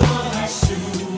what I should.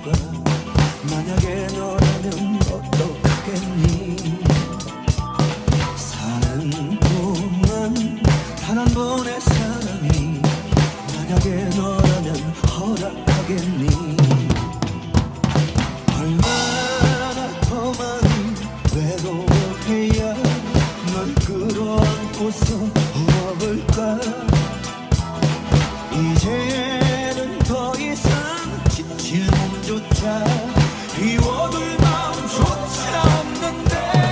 이유가 만약에 너라면 어떻겠니? 사는 동안 단 한 번의 사랑이 만약에 너라면 허락하겠니? 얼마나 더 많이 외로워해야 널 끌어안고서 울어볼까? 이제 마음 좋지 않는데.